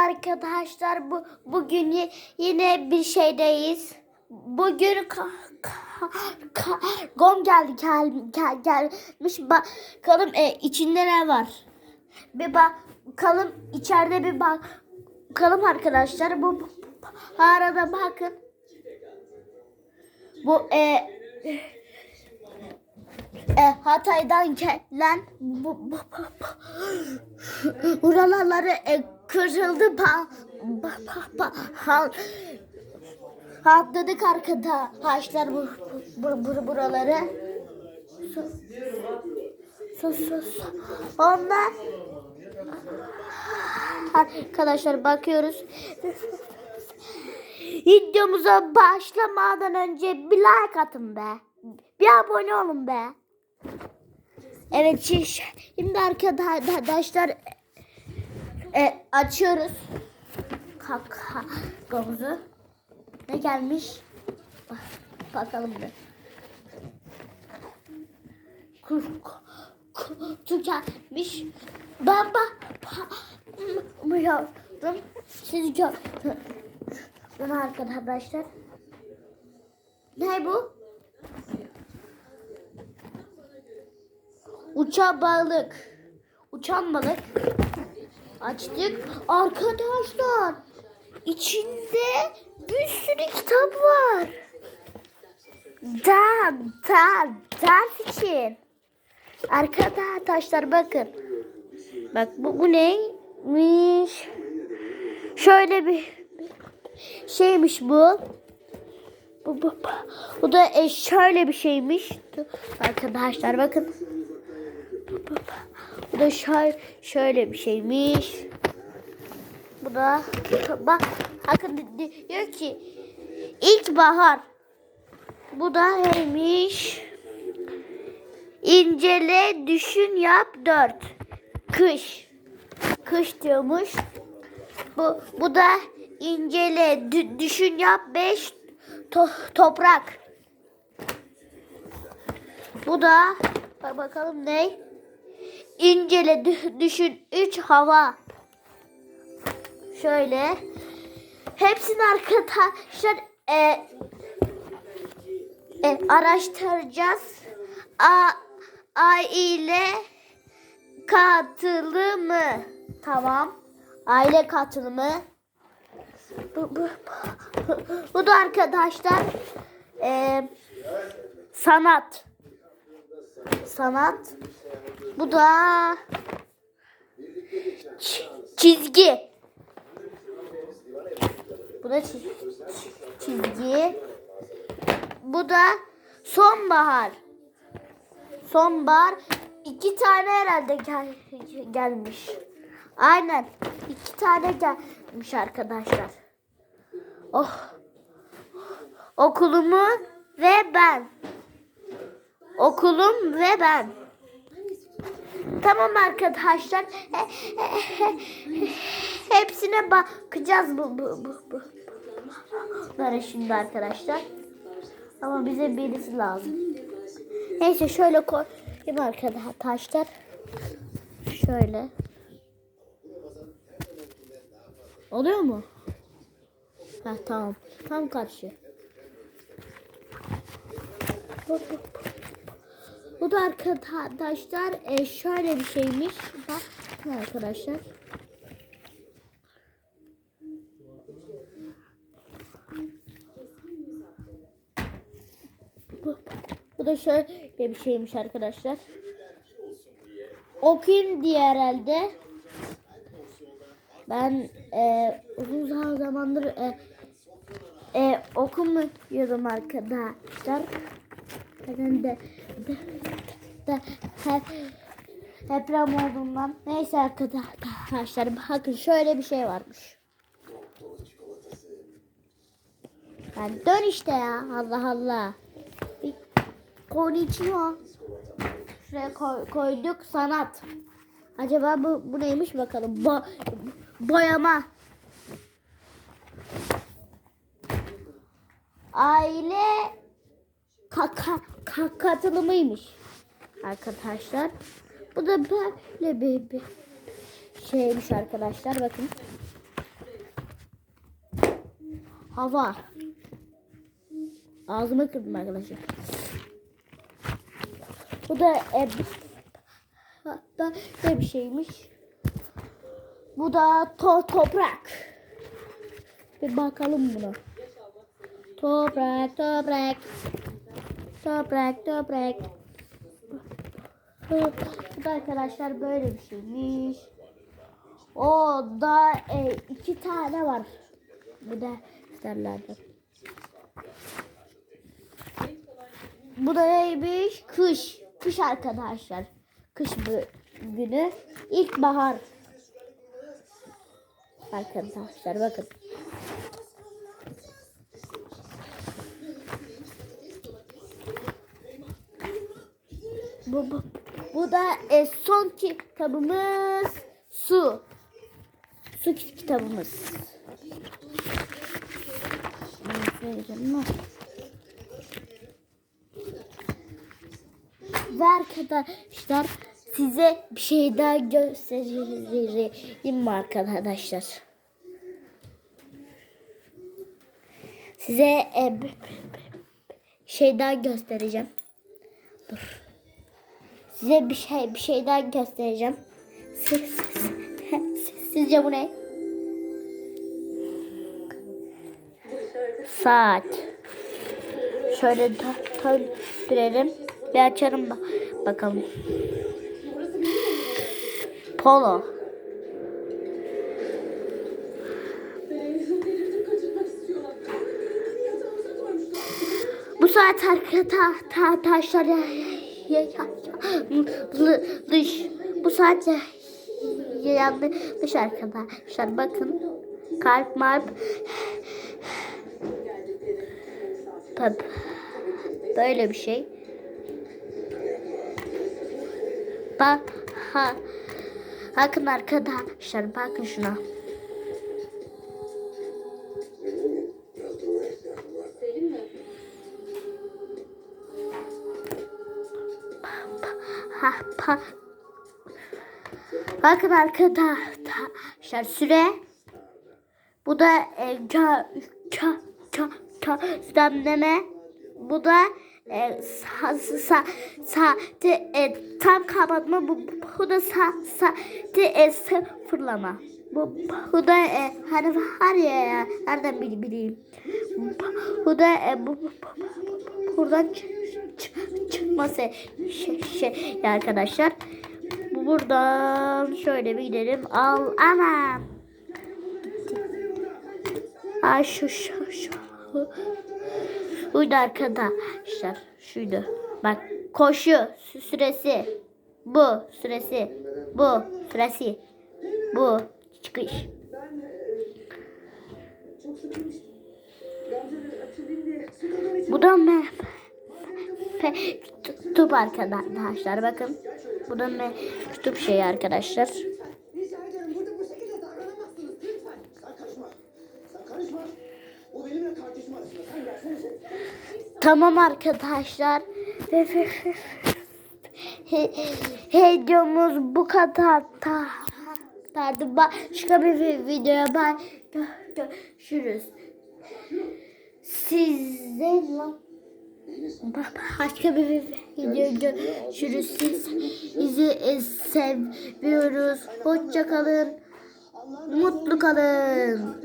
arkadaşlar bu bugün yine bir şeydeyiz. Bugün ka- ka- kargom geldi gel, gel, gelmiş bakalım e, içinde ne var. Bir bakalım içeride bir bakalım arkadaşlar bu arada bakın. Bu e, e, Hatay'dan gelen bu, bu, bu, bu- buraları e, kırıldı pa, pa, pa, ha, Atladık arkadaşlar bu, bu, bu buraları. Sus. Sus sus. Onlar Arkadaşlar bakıyoruz. Videomuza başlamadan önce bir like atın be. Bir abone olun be. Evet. Şimdi arkadaşlar e, açıyoruz. Kakaomuzu. Ne gelmiş? Bak- Bakalım bir. Kutu gelmiş. Ben bakmıyorum. Siz gördünüz arkadaşlar. Ne bu? Uçan balık. Uçan balık. Açtık. Arkadaşlar içinde bir sürü kitap var. Da, da, ders için. Arkadaşlar bakın. Bak bu, bu neymiş? Şöyle bir şeymiş bu. Bu, bu, bu da e, şöyle bir şeymiş. Arkadaşlar bakın. Bu, bu, bu da şöyle, bir şeymiş. Bu da bak bakın di- diyor ki ilkbahar. Bu da neymiş? İncele, düşün, yap dört. Kış. Kış diyormuş. Bu, bu da incele, dü- düşün, yap beş. To- toprak. Bu da bak bakalım ne? İncele, dü- düşün, üç hava. Şöyle. Hepsini arkadaşlar e, e, araştıracağız. A, aile katılımı. Tamam. Aile katılımı. Bu, bu, bu da arkadaşlar e, sanat. Sanat. Bu da çizgi. Bu da çiz- çizgi. Bu da sonbahar. Sonbahar iki tane herhalde gel gelmiş. Aynen. iki tane gelmiş arkadaşlar. Oh. Okulumu ve ben. Okulum ve ben. Tamam arkadaşlar. Hepsine bakacağız bu bu bu bu. Bunlara şimdi arkadaşlar. Ama bize birisi lazım. Neyse şöyle koyayım arkadaşlar. Şöyle. Oluyor mu? Ha tamam. Tam karşı. Bu da arkadaşlar e, şöyle bir şeymiş. Bak arkadaşlar. Bu, bu da şöyle bir şeymiş arkadaşlar. Okuyayım diye herhalde. Ben e, uzun zamandır e, e, okumuyordum arkadaşlar. Ben de, de hep, deprem olduğundan. Neyse arkadaşlar bakın şöyle bir şey varmış. Yani dön işte ya Allah Allah. Bir konnichiwa. Şuraya koy- koyduk sanat. Acaba bu, bu neymiş bakalım. Bo boyama. Aile kaka ka- katılımıymış arkadaşlar. Bu da böyle bir, bir şeymiş arkadaşlar bakın. hava. Ağzımı kırdım arkadaşlar. Bu da e, da ne bir şeymiş. Bu da to toprak. Bir bakalım buna. Toprak, toprak. Toprak, toprak. Bu da arkadaşlar böyle bir şeymiş. O da e, iki tane var. Bu da isterlerdi. Bu da neymiş? Kış. Kış arkadaşlar. Kış günü. İlkbahar. Arkadaşlar bakın. Bu, bu, bu da e, son kitabımız su. Su kitabımız. Ve arkadaşlar size bir şey daha göstereyim mi arkadaşlar? Size e, şey daha göstereceğim. Dur. Size bir şey bir şey daha göstereceğim. Siz, siz- sizce bu ne? Saat. Şöyle dö- döndürelim. Bir açarım ba- bakalım. Polo. Bu saat arka ta, ta, taşlar ya, ya, ya, ya, dış. Bu ya, yanlış arkadaşlar. Bakın. Kalp marp. Böyle bir şey. Bak ha. Bakın arkadaşlar bakın şuna. Bakın arkadaşlar süre. Bu da e, ka, ka, ka, ka, düzenleme. Bu da e, sa, sa, saati e, tam kapatma. Bu, bu da sa, saati e, sıfırlama. Bu, bu da e, hani var ya, ya nereden bil- bileyim. Bu, da e, bu, bu, bu- buradan çı- çı- çıkması şey, şey ya arkadaşlar. Bu buradan şöyle bir gidelim. Al anam. Ay şu şu şu. Buydu arkadaşlar. Şuydu. Bak koşu sü- süresi. Bu süresi. Bu süresi. Bu çıkış. Bu da me mektup arkadaşlar. Bakın. Bu da mektup şey arkadaşlar. Tamam arkadaşlar. Videomuz bu kadar. Ta, tadı başka bir videoya ben görüşürüz. Size başka bir video görüşürüz. Sizi seviyoruz. Hoşça kalın. Mutlu kalın.